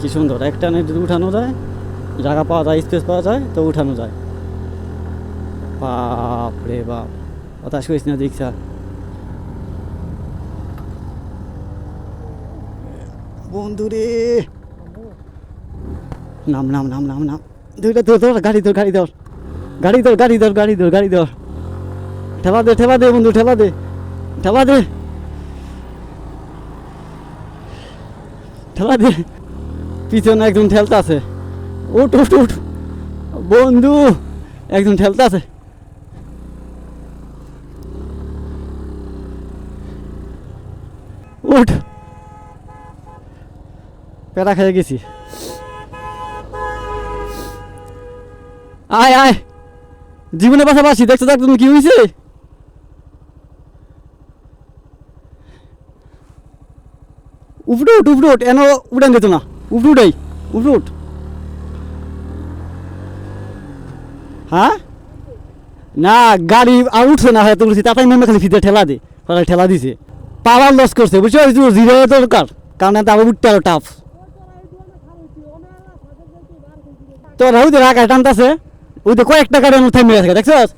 কি সুন্দর। একটা নেট যদি উঠানো যায়, জায়গা পাওয়া যায় স্পেস পাওয়া যায়, তো উঠানো যায়। বাপ রে বাপ, হতাশ করিস না দীক্ষা। বন্ধু রে নাম নাম নাম নাম নাম। দুইটা তোর তোর গাড়ি তোর গাড়ি ধর। গাড়ি ধর গাড়ি ধর গাড়ি ধর গাড়ি ধর। ঠেলা দে ঠেলা দে, বন্ধু, ঠেলা দে। ঠেলা দে। ঠেলা দে। পিছনে একজন ঠেলতে আছে। উঠ উঠ উঠ। বন্ধু, একজন ঠেলতে আছে। উঠ। পেড়া খেয়ে গেছি। আয় আয়। জীবনে পাশাপাশি দেখছ দেখ তুমি কি হয়েছে উপরে উঠ উপরে উঠ। এন উড়ান যেত না। উপরে উঠাই উপরে হ্যাঁ? না, গাড়ি আর উঠছে না হয়তো উঠছে তাড়াতাড়ি মেমে খালি ফিতে ঠেলা দে তাহলে ঠেলা দিছে। পাওয়ার লস করছে, বুঝছ? জিরো দরকার, কারণ আবার উঠতে আরও টাফ তোর ওই যে রাখা টানতাছে, ওই যে কয়েকটা গাড়ি আমার থেমে গেছে, দেখছস?